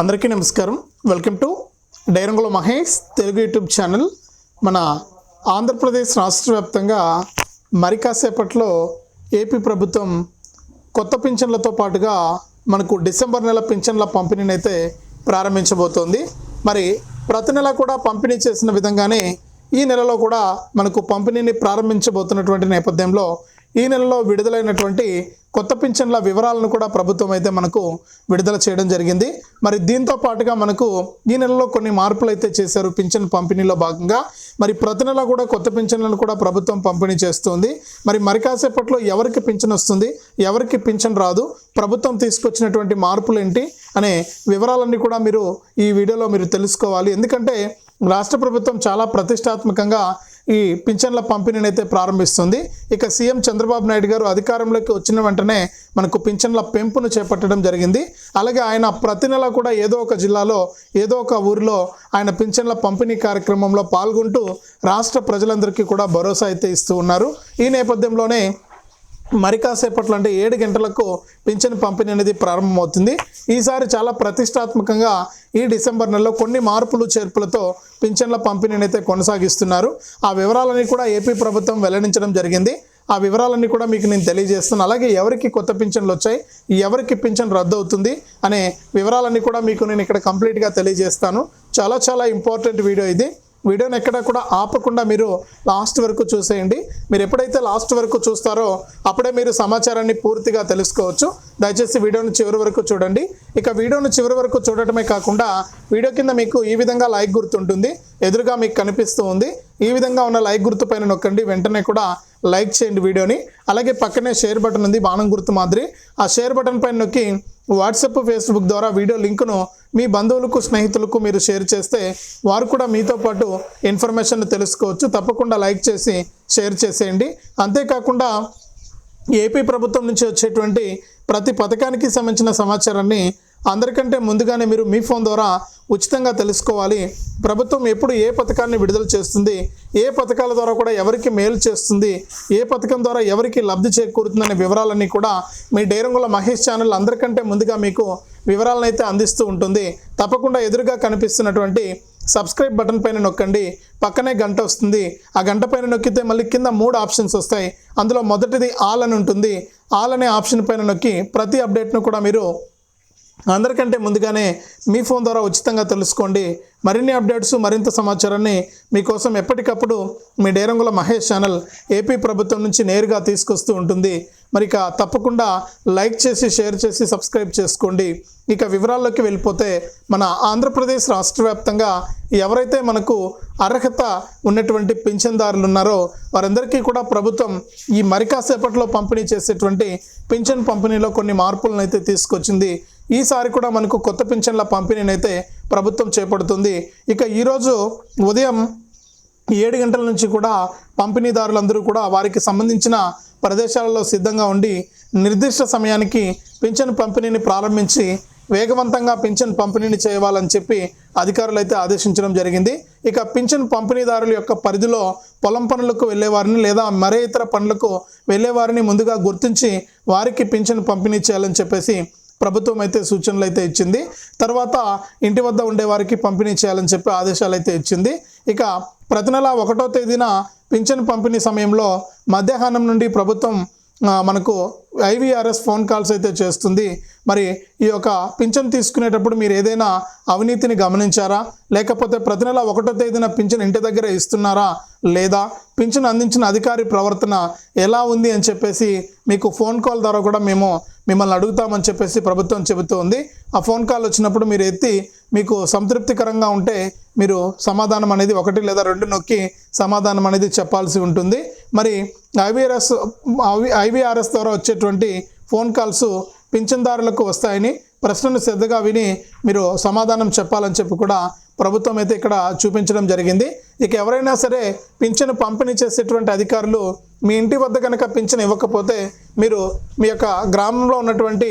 అందరికీ నమస్కారం. Welcome to డైరంగుల మహేష్ తెలుగు యూట్యూబ్ ఛానల్. మన ఆంధ్రప్రదేశ్ రాష్ట్ర వ్యాప్తంగా మరి కాసేపట్లో ఏపీ ప్రభుత్వం కొత్త పింఛన్లతో పాటుగా మనకు డిసెంబర్ నెల పింఛన్ల పంపిణీని అయితే ప్రారంభించబోతోంది. మరి ప్రతి నెల కూడా పంపిణీ చేసిన విధంగానే ఈ నెలలో కూడా మనకు పంపిణీని ప్రారంభించబోతున్నటువంటి నేపథ్యంలో ఈ నెలలో విడుదలైనటువంటి కొత్త పింఛన్ల వివరాలను కూడా ప్రభుత్వం అయితే మనకు విడుదల చేయడం జరిగింది. మరి దీంతో పాటుగా మనకు ఈ నెలలో కొన్ని మార్పులు అయితే చేశారు పింఛన్ పంపిణీలో భాగంగా. మరి ప్రతి నెల కూడా కొత్త పింఛన్లను కూడా ప్రభుత్వం పంపిణీ చేస్తుంది. మరి మరి కాసేపట్లో ఎవరికి పింఛన్ వస్తుంది ఎవరికి పింఛన్ రాదు ప్రభుత్వం తీసుకొచ్చినటువంటి మార్పులు ఏంటి అనే వివరాలన్నీ కూడా మీరు ఈ వీడియోలో మీరు తెలుసుకోవాలి. ఎందుకంటే రాష్ట్ర ప్రభుత్వం చాలా ప్రతిష్టాత్మకంగా ఈ పింఛన్ల పంపిణీని అయితే ప్రారంభిస్తుంది. ఇక సీఎం చంద్రబాబు నాయుడు గారు అధికారంలోకి వచ్చిన వెంటనే మనకు పింఛన్ల పెంపును చేపట్టడం జరిగింది. అలాగే ఆయన ప్రతి నెల కూడా ఏదో ఒక జిల్లాలో ఏదో ఒక ఊరిలో ఆయన పింఛన్ల పంపిణీ కార్యక్రమంలో పాల్గొంటూ రాష్ట్ర ప్రజలందరికీ కూడా భరోసా అయితే ఇస్తూ ఉన్నారు. ఈ నేపథ్యంలోనే మరి కాసేపట్లో అంటే ఏడు గంటలకు పింఛన్ పంపిణీ అనేది ప్రారంభమవుతుంది. ఈసారి చాలా ప్రతిష్టాత్మకంగా ఈ డిసెంబర్ నెలలో కొన్ని మార్పులు చేర్పులతో పింఛన్ల పంపిణీని అయితే కొనసాగిస్తున్నారు. ఆ వివరాలన్నీ కూడా ఏపీ ప్రభుత్వం వెల్లడించడం జరిగింది. ఆ వివరాలన్నీ కూడా మీకు నేను తెలియజేస్తాను అలాగే ఎవరికి కొత్త పింఛన్లు వచ్చాయి ఎవరికి పింఛన్ రద్దు అవుతుంది అనే వివరాలన్నీ కూడా మీకు నేను ఇక్కడ కంప్లీట్గా తెలియజేస్తాను. చాలా చాలా ఇంపార్టెంట్ వీడియో ఇది. వీడియోని ఎక్కడ కూడా ఆపకుండా మీరు లాస్ట్ వరకు చూసేయండి. మీరు ఎప్పుడైతే లాస్ట్ వరకు చూస్తారో అప్పుడే మీరు సమాచారాన్ని పూర్తిగా తెలుసుకోవచ్చు. దయచేసి వీడియోను చివరి వరకు చూడండి. ఇక వీడియోను చివరి వరకు చూడటమే కాకుండా వీడియో కింద మీకు ఈ విధంగా లైక్ గుర్తుంటుంది. ఎదురుగా మీకు కనిపిస్తూ ఉంది. ఈ విధంగా ఉన్న లైక్ గుర్తు పైన నొక్కండి. వెంటనే కూడా లైక్ చేయండి వీడియోని. అలాగే పక్కనే షేర్ బటన్ ఉంది బాణం గుర్తు మాదిరి. ఆ షేర్ బటన్ పైన నొక్కి వాట్సాప్ ఫేస్బుక్ ద్వారా వీడియో లింకును మీ బంధువులకు స్నేహితులకు మీరు షేర్ చేస్తే వారు కూడా మీతో పాటు ఇన్ఫర్మేషన్ తెలుసుకోవచ్చు. తప్పకుండా లైక్ చేసి షేర్ చేసేయండి. అంతేకాకుండా ఏపీ ప్రభుత్వం నుంచి వచ్చేటువంటి ప్రతి పథకానికి సంబంధించిన సమాచారాన్ని అందరికంటే ముందుగానే మీరు మీ ఫోన్ ద్వారా ఉచితంగా తెలుసుకోవాలి. ప్రభుత్వం ఎప్పుడు ఏ పథకాన్ని విడుదల చేస్తుంది? ఏ పథకాల ద్వారా కూడా ఎవరికి మేలు చేస్తుంది? ఏ పథకం ద్వారా ఎవరికి లబ్ధి చేకూరుతుందనే వివరాలన్నీ కూడా మీ డైరంగుల మహేష్ ఛానల్ అందరికంటే ముందుగా మీకు వివరాలను అయితే అందిస్తూ ఉంటుంది. తప్పకుండా ఎదురుగా కనిపిస్తున్నటువంటి సబ్స్క్రైబ్ బటన్ పైన నొక్కండి. పక్కనే గంట వస్తుంది. ఆ గంట పైన నొక్కితే మళ్ళీ కింద మూడు ఆప్షన్స్ వస్తాయి. అందులో మొదటిది ఆల్ అని ఉంటుంది. ఆల్ అనే ఆప్షన్ పైన నొక్కి ప్రతి అప్డేట్ను కూడా మీరు అందరికంటే ముందుగానే మీ ఫోన్ ద్వారా ఉచితంగా తెలుసుకోండి. మరిన్ని అప్డేట్స్ మరింత సమాచారాన్ని మీకోసం ఎప్పటికప్పుడు మీ Derangula Mahesh channel A P ప్రభుత్వం నుంచి నేరుగా తీసుకొస్తూ ఉంటుంది. మరి ఇక తప్పకుండా లైక్ చేసి షేర్ చేసి సబ్స్క్రైబ్ చేసుకోండి. ఇక వివరాల్లోకి వెళ్ళిపోతే మన ఆంధ్రప్రదేశ్ రాష్ట్ర వ్యాప్తంగా ఎవరైతే మనకు అర్హత ఉన్నటువంటి పింఛన్దారులు ఉన్నారో వారందరికీ కూడా ప్రభుత్వం ఈ మరికాసేపట్లో పంపిణీ చేసేటువంటి పింఛన్ పంపిణీలో కొన్ని మార్పులను అయితే తీసుకొచ్చింది. ఈసారి కూడా మనకు కొత్త పింఛన్ల పంపిణీని అయితే ప్రభుత్వం చేపడుతుంది. ఇక ఈరోజు ఉదయం ఏడు గంటల నుంచి కూడా పంపిణీదారులందరూ కూడా వారికి సంబంధించిన ప్రదేశాలలో సిద్ధంగా ఉండి నిర్దిష్ట సమయానికి పింఛన్ పంపిణీని ప్రారంభించి వేగవంతంగా పింఛన్ పంపిణీని చేయాలని చెప్పి అధికారులు అయితే ఆదేశించడం జరిగింది. ఇక పింఛన్ పంపిణీదారుల యొక్క పరిధిలో పొలం పనులకు వెళ్ళేవారిని లేదా మరే ఇతర పనులకు వెళ్ళేవారిని ముందుగా గుర్తించి వారికి పింఛన్ పంపిణీ చేయాలని చెప్పేసి ప్రభుత్వం అయితే సూచనలు అయితే ఇచ్చింది. తర్వాత ఇంటి వద్ద ఉండే వారికి పంపిణీ చేయాలని చెప్పి ఆదేశాలు అయితే ఇచ్చింది. ఇక ప్రతి నెల ఒకటో తేదీన పింఛన్ పంపిణీ సమయంలో మధ్యాహ్నం నుండి ప్రభుత్వం మనకు ఐవీఆర్ఎస్ ఫోన్ కాల్స్ అయితే చేస్తుంది. మరి ఈ యొక్క పింఛన్ తీసుకునేటప్పుడు మీరు ఏదైనా అవినీతిని గమనించారా? లేకపోతే ప్రతి నెల ఒకటో తేదీన పింఛన్ ఇంటి దగ్గర ఇస్తున్నారా? లేదా పింఛన్ అందించిన అధికారి ప్రవర్తన ఎలా ఉంది అని చెప్పేసి మీకు ఫోన్ కాల్ ద్వారా కూడా మేము మిమ్మల్ని అడుగుతామని చెప్పేసి ప్రభుత్వం చెబుతూ ఉంది. ఆ ఫోన్ కాల్ వచ్చినప్పుడు మీరు ఎత్తి మీకు సంతృప్తికరంగా ఉంటే మీరు సమాధానం అనేది ఒకటి లేదా రెండు నొక్కి సమాధానం అనేది చెప్పాల్సి ఉంటుంది. మరి ఐవీఆర్ఎస్ ఐవీఆర్ఎస్ ద్వారా వచ్చేటువంటి ఫోన్ కాల్స్ పింఛన్దారులకు వస్తాయని ప్రశ్నను శ్రద్ధగా విని మీరు సమాధానం చెప్పాలని చెప్పి కూడా ప్రభుత్వం అయితే ఇక్కడ చూపించడం జరిగింది. ఇక ఎవరైనా సరే పింఛను పంపిణీ చేసేటువంటి అధికారులు మీ ఇంటి వద్ద కనుక పింఛను ఇవ్వకపోతే మీరు మీ యొక్క గ్రామంలో ఉన్నటువంటి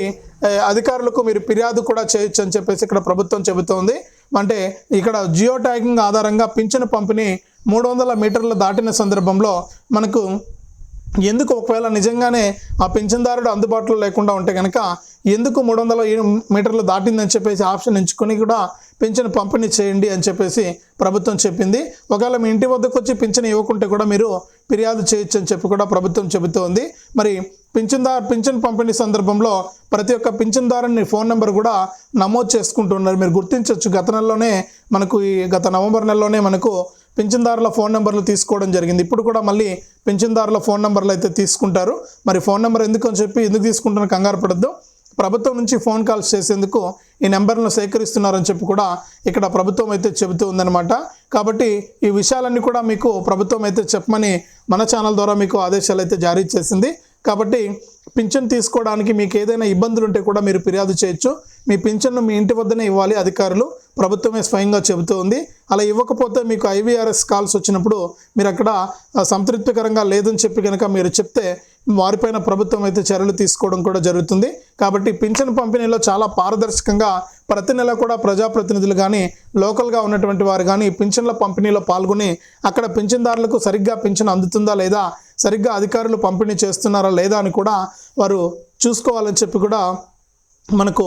అధికారులకు మీరు ఫిర్యాదు కూడా చేయొచ్చు అని చెప్పేసి ఇక్కడ ప్రభుత్వం చెబుతోంది. అంటే ఇక్కడ జియో ట్యాగింగ్ ఆధారంగా పింఛను పంపిణీ మూడు వందల మీటర్లు దాటిన సందర్భంలో మనకు ఎందుకు ఒకవేళ నిజంగానే ఆ పింఛన్దారుడు అందుబాటులో లేకుండా ఉంటే కనుక ఎందుకు మూడు వందల మీటర్లు దాటిందని చెప్పేసి ఆప్షన్ ఎంచుకొని కూడా పింఛను పంపిణీ చేయండి అని చెప్పేసి ప్రభుత్వం చెప్పింది. ఒకవేళ మీ ఇంటి వద్దకు వచ్చి పింఛన్ ఇవ్వకుంటే కూడా మీరు ఫిర్యాదు చేయొచ్చు అని చెప్పి కూడా ప్రభుత్వం చెబుతోంది. మరి పింఛన్దార్ పింఛన్ పంపిణీ సందర్భంలో ప్రతి ఒక్క పింఛన్దారుని ఫోన్ నెంబర్ కూడా నమోదు చేసుకుంటున్నారు. మీరు గుర్తించవచ్చు గత నెలలోనే మనకు ఈ గత నవంబర్ నెలలోనే మనకు పింఛన్దారుల ఫోన్ నెంబర్లు తీసుకోవడం జరిగింది. ఇప్పుడు కూడా మళ్ళీ పింఛన్దారుల ఫోన్ నెంబర్లు అయితే తీసుకుంటారు. మరి ఫోన్ నెంబర్ ఎందుకు అని చెప్పి ఎందుకు తీసుకుంటున్న కంగారు పడద్దు. ప్రభుత్వం నుంచి ఫోన్ కాల్స్ చేసేందుకు ఈ నెంబర్లను సేకరిస్తున్నారని చెప్పి కూడా ఇక్కడ ప్రభుత్వం అయితే చెబుతూ ఉందన్నమాట. కాబట్టి ఈ విషయాలన్నీ కూడా మీకు ప్రభుత్వం అయితే చెప్పమని మన ఛానల్ ద్వారా మీకు ఆదేశాలు అయితే జారీ చేసింది. కాబట్టి పింఛన్ తీసుకోవడానికి మీకు ఏదైనా ఇబ్బందులు ఉంటే కూడా మీరు ఫిర్యాదు చేయొచ్చు. మీ పింఛన్ను మీ ఇంటి వద్దనే ఇవ్వాలి అధికారులు. ప్రభుత్వమే స్వయంగా చెబుతూ ఉంది. అలా ఇవ్వకపోతే మీకు ఐవీఆర్ఎస్ కాల్స్ వచ్చినప్పుడు మీరు అక్కడ సంతృప్తికరంగా లేదని చెప్పి కనుక మీరు చెప్తే వారిపైన ప్రభుత్వం అయితే చర్యలు తీసుకోవడం కూడా జరుగుతుంది. కాబట్టి పింఛన్ పంపిణీలో చాలా పారదర్శకంగా ప్రతి నెల కూడా ప్రజాప్రతినిధులు కానీ లోకల్గా ఉన్నటువంటి వారు కానీ పింఛన్ల పంపిణీలో పాల్గొని అక్కడ పింఛన్దారులకు సరిగ్గా పింఛన్ అందుతుందా లేదా సరిగ్గా అధికారులు పంపిణీ చేస్తున్నారా లేదా అని కూడా వారు చూసుకోవాలని చెప్పి కూడా మనకు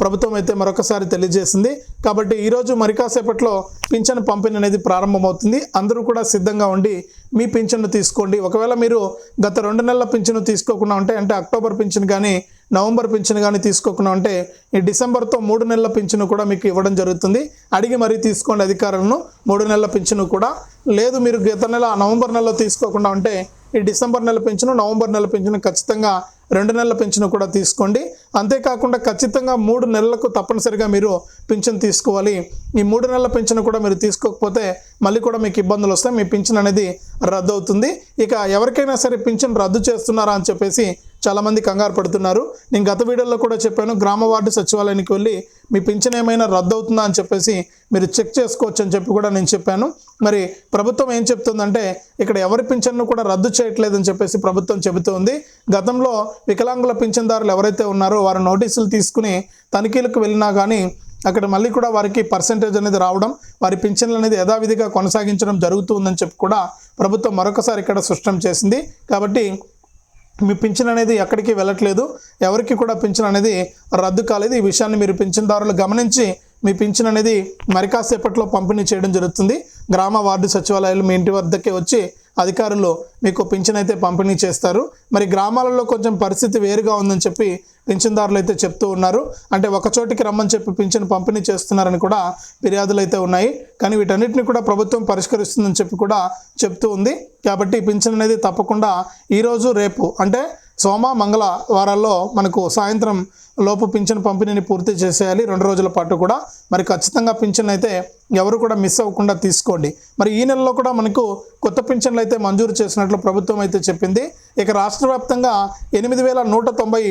ప్రభుత్వం అయితే మరొకసారి తెలియజేసింది. కాబట్టి ఈరోజు మరి కాసేపట్లో పింఛన్ పంపిణీ అనేది ప్రారంభమవుతుంది. అందరూ కూడా సిద్ధంగా ఉండి మీ పింఛన్ను తీసుకోండి. ఒకవేళ మీరు గత రెండు నెలల పింఛను తీసుకోకుండా ఉంటే అంటే అక్టోబర్ పింఛన్ కానీ నవంబర్ పింఛన్ కానీ తీసుకోకుండా ఉంటే ఈ డిసెంబర్తో మూడు నెలల పింఛను కూడా మీకు ఇవ్వడం జరుగుతుంది. అడిగి మరీ తీసుకోండి అధికారులను. మూడు నెలల పింఛను కూడా. లేదు మీరు గత నెల నవంబర్ నెలలో తీసుకోకుండా ఉంటే ఈ డిసెంబర్ నెల పెంచును నవంబర్ నెల పెంచును ఖచ్చితంగా రెండు నెలల పెంచును కూడా తీసుకోండి. అంతేకాకుండా ఖచ్చితంగా మూడు నెలలకు తప్పనిసరిగా మీరు పింఛన్ తీసుకోవాలి. ఈ మూడు నెలల పింఛన్ కూడా మీరు తీసుకోకపోతే మళ్ళీ కూడా మీకు ఇబ్బందులు వస్తాయి. మీ పింఛన్ అనేది రద్దు అవుతుంది ఇక ఎవరికైనా సరే పింఛన్ రద్దు చేస్తున్నారా అని చెప్పేసి చాలామంది కంగారు పడుతున్నారు. నేను గత వీడియోలో కూడా చెప్పాను గ్రామ వార్డు సచివాలయానికి వెళ్ళి మీ పింఛన్ ఏమైనా రద్దు అవుతుందా అని చెప్పేసి మీరు చెక్ చేసుకోవచ్చు అని చెప్పి కూడా నేను చెప్పాను. మరి ప్రభుత్వం ఏం చెప్తుందంటే ఇక్కడ ఎవరి పింఛన్ను కూడా రద్దు చేయట్లేదని చెప్పేసి ప్రభుత్వం చెబుతోంది. గతంలో వికలాంగుల పింఛన్దారులు ఎవరైతే ఉన్నారో వారు నోటీసులు తీసుకుని తనిఖీలకు వెళ్ళినా కానీ అక్కడ మళ్ళీ కూడా వారికి పర్సంటేజ్ అనేది రావడం వారి పింఛన్లు అనేది యథావిధిగా కొనసాగించడం జరుగుతుందని చెప్పి కూడా ప్రభుత్వం మరొకసారి ఇక్కడ స్పష్టం చేసింది. కాబట్టి మీ పింఛన్ అనేది ఎక్కడికి వెళ్ళట్లేదు. ఎవరికి కూడా పింఛన్ అనేది రద్దు కాలేదు. ఈ విషయాన్ని మీరు పింఛన్దారులు గమనించి మీ పింఛన్ అనేది మరికాసేపట్లో పంపిణీ చేయడం జరుగుతుంది. గ్రామ వార్డు సచివాలయాలు మీ ఇంటి వద్దకే వచ్చి అధికారులు మీకు పింఛన్ అయితే పంపిణీ చేస్తారు. మరి గ్రామాలలో కొంచెం పరిస్థితి వేరుగా ఉందని చెప్పి పింఛన్దారులు అయితే చెప్తూ ఉన్నారు. అంటే ఒక చోటికి రమ్మని చెప్పి పింఛన్ పంపిణీ చేస్తున్నారని కూడా ఫిర్యాదులు అయితే ఉన్నాయి. కానీ వీటన్నిటిని కూడా ప్రభుత్వం పరిష్కరిస్తుందని చెప్పి కూడా చెప్తూ ఉంది. కాబట్టి పింఛన్ అనేది తప్పకుండా ఈరోజు రేపు అంటే సోమ మంగళ వారాల్లో మనకు సాయంత్రం లోపు పింఛన్ పంపిణీని పూర్తి చేసేయాలి. రెండు రోజుల పాటు కూడా. మరి ఖచ్చితంగా పింఛన్ అయితే ఎవరు కూడా మిస్ అవ్వకుండా తీసుకోండి. మరి ఈ నెలలో కూడా మనకు కొత్త పింఛన్లు అయితే మంజూరు చేసినట్లు ప్రభుత్వం అయితే చెప్పింది. ఇక రాష్ట్ర వ్యాప్తంగా ఎనిమిది వేల నూట తొంభై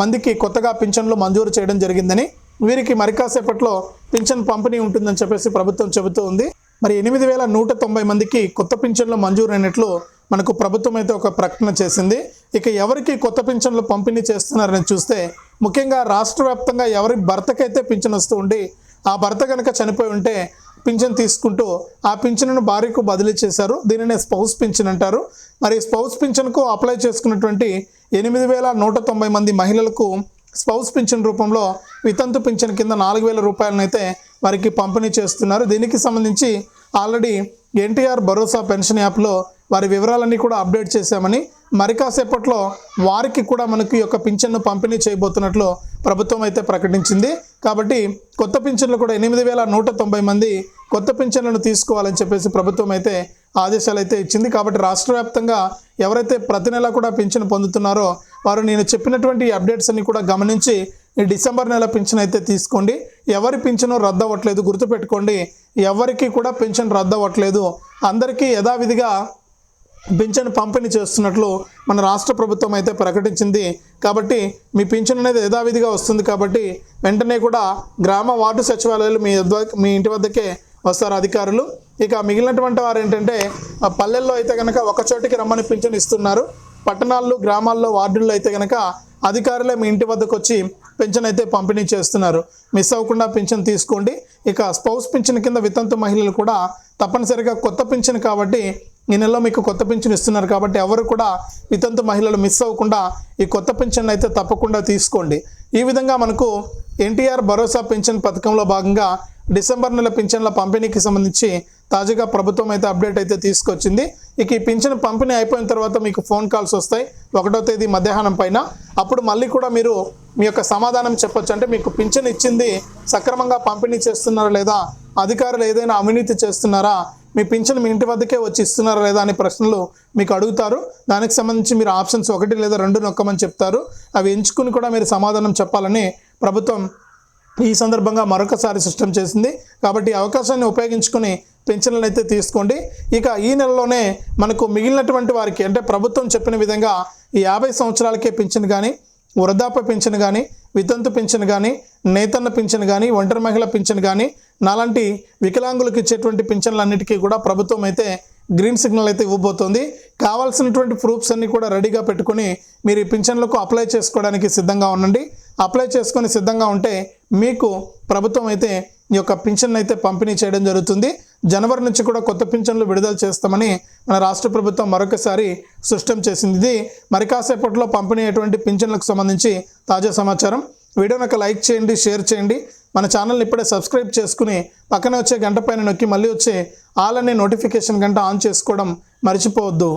మందికి కొత్తగా పింఛన్లు మంజూరు చేయడం జరిగిందని వీరికి మరికాసేపట్లో పింఛన్ పంపిణీ ఉంటుందని చెప్పేసి ప్రభుత్వం చెబుతూ ఉంది. మరి ఎనిమిది వేల నూట తొంభై మందికి కొత్త పింఛన్లు మంజూరు అయినట్లు మనకు ప్రభుత్వం అయితే ఒక ప్రకటన చేసింది. ఇక ఎవరికి కొత్త పింఛన్లు పంపిణీ చేస్తున్నారని చూస్తే ముఖ్యంగా రాష్ట్ర వ్యాప్తంగా ఎవరి భర్తకైతే పింఛన్ వస్తూ ఉండి ఆ భర్త కనుక చనిపోయి ఉంటే పింఛన్ తీసుకుంటూ ఆ పింఛన్ను భార్యకు బదిలీ చేశారు. దీనినే స్పౌస్ పింఛన్ అంటారు. మరి స్పౌస్ పింఛన్కు అప్లై చేసుకున్నటువంటి ఎనిమిది వేల నూట తొంభై మంది మహిళలకు స్పౌస్ పింఛన్ రూపంలో వితంతు పింఛన్ కింద నాలుగు వేల రూపాయలనైతే వారికి పంపిణీ చేస్తున్నారు. దీనికి సంబంధించి ఆల్రెడీ ఎన్టీఆర్ భరోసా పెన్షన్ యాప్లో వారి వివరాలన్నీ కూడా అప్డేట్ చేశామని మరి కాసేపట్లో వారికి కూడా మనకి యొక్క పింఛన్ను పంపిణీ చేయబోతున్నట్లు ప్రభుత్వం అయితే ప్రకటించింది. కాబట్టి కొత్త పింఛన్లు కూడా ఎనిమిది వేల నూట తొంభై మంది కొత్త పింఛన్లను తీసుకోవాలని చెప్పేసి ప్రభుత్వం అయితే ఆదేశాలు అయితే ఇచ్చింది. కాబట్టి రాష్ట్ర వ్యాప్తంగా ఎవరైతే ప్రతి నెల కూడా పింఛను పొందుతున్నారో వారు నేను చెప్పినటువంటి అప్డేట్స్ అన్ని కూడా గమనించి ఈ డిసెంబర్ నెల పింఛన్ అయితే తీసుకోండి. ఎవరి పింఛను రద్దు అవ్వట్లేదు గుర్తుపెట్టుకోండి. ఎవరికి కూడా పింఛన్ రద్దు అవ్వట్లేదు. అందరికీ యథావిధిగా పింఛన్ పంపిణీ చేస్తున్నట్లు మన రాష్ట్ర ప్రభుత్వం అయితే ప్రకటించింది. కాబట్టి మీ పింఛన్ అనేది యథావిధిగా వస్తుంది కాబట్టి వెంటనే కూడా గ్రామ వార్డు సచివాలయాలు మీ మీ ఇంటి వద్దకే వస్తారు అధికారులు. ఇక మిగిలినటువంటి వారు ఏంటంటే పల్లెల్లో అయితే కనుక ఒక చోటికి రమ్మని పింఛన్ ఇస్తున్నారు. పట్టణాల్లో గ్రామాల్లో వార్డుల్లో అయితే కనుక అధికారులే మీ ఇంటి వద్దకు వచ్చి పెన్షన్ అయితే పంపిణీ చేస్తున్నారు. మిస్ అవ్వకుండా పింఛన్ తీసుకోండి. ఇక స్పౌస్ పింఛన్ కింద వితంతు మహిళలు కూడా తప్పనిసరిగా కొత్త పింఛన్ కాబట్టి ఈ నెలలో మీకు కొత్త పింఛన్ ఇస్తున్నారు కాబట్టి ఎవరు కూడా వితంతు మహిళలు మిస్ అవ్వకుండా ఈ కొత్త పింఛన్ అయితే తప్పకుండా తీసుకోండి. ఈ విధంగా మనకు ఎన్టీఆర్ భరోసా పింఛన్ పథకంలో భాగంగా డిసెంబర్ నెల పింఛన్ల పంపిణీకి సంబంధించి తాజాగా ప్రభుత్వం అయితే అప్డేట్ అయితే తీసుకొచ్చింది. ఇక ఈ పింఛన్ పంపిణీ అయిపోయిన తర్వాత మీకు ఫోన్ కాల్స్ వస్తాయి. ఒకటో తేదీ మధ్యాహ్నం పైన. అప్పుడు మళ్ళీ కూడా మీరు మీ యొక్క సమాధానం చెప్పొచ్చు. అంటే మీకు పింఛన్ ఇచ్చింది సక్రమంగా పంపిణీ చేస్తున్నారా లేదా? అధికారులు ఏదైనా అవినీతి చేస్తున్నారా? మీ పింఛన్ మీ ఇంటి వద్దకే వచ్చి ఇస్తున్నారా లేదా అనే ప్రశ్నలు మీకు అడుగుతారు. దానికి సంబంధించి మీరు ఆప్షన్స్ ఒకటి లేదా రెండు నొక్కమని చెప్తారు. అవి ఎంచుకుని కూడా మీరు సమాధానం చెప్పాలని ప్రభుత్వం ఈ సందర్భంగా మరొకసారి సిస్టమ్ చేసింది. కాబట్టి అవకాశాన్ని ఉపయోగించుకుని పెన్షన్లను అయితే తీసుకోండి. ఇక ఈ నెలలోనే మనకు మిగిలినటువంటి వారికి అంటే ప్రభుత్వం చెప్పిన విధంగా ఈ యాభై సంవత్సరాలకే పింఛన్ కానీ వృద్ధాప్య పింఛన్ కానీ వితంతు పింఛన్ కానీ నేతన్న పింఛన్ కానీ ఒంటరి మహిళ పింఛన్ కానీ నాలాంటి వికలాంగులకు ఇచ్చేటువంటి పింఛన్లన్నిటికీ కూడా ప్రభుత్వం అయితే గ్రీన్ సిగ్నల్ అయితే ఇవ్వబోతోంది. కావాల్సినటువంటి ప్రూఫ్స్ అన్ని కూడా రెడీగా పెట్టుకుని మీరు ఈ పింఛన్లకు అప్లై చేసుకోవడానికి సిద్ధంగా ఉండండి. అప్లై చేసుకొని సిద్ధంగా ఉంటే మీకు ప్రభుత్వం అయితే ఈ యొక్క పింఛన్ అయితే పంపిణీ చేయడం జరుగుతుంది. జనవరి నుంచి కూడా కొత్త పింఛన్లు విడుదల చేస్తామని మన రాష్ట్ర ప్రభుత్వం మరొకసారి స్పష్టం చేసింది. ఇది మరి కాసేపట్లో పంపిణీ అయ్యేటువంటి పింఛన్లకు సంబంధించి తాజా సమాచారం. వీడియోని ఒక లైక్ చేయండి షేర్ చేయండి. మన ఛానల్ని ఇప్పుడే సబ్స్క్రైబ్ చేసుకుని పక్కన వచ్చే గంట పైన నొక్కి మళ్ళీ వచ్చే ఆల్ అనే నోటిఫికేషన్ గంట ఆన్ చేసుకోవడం మర్చిపోవద్దు.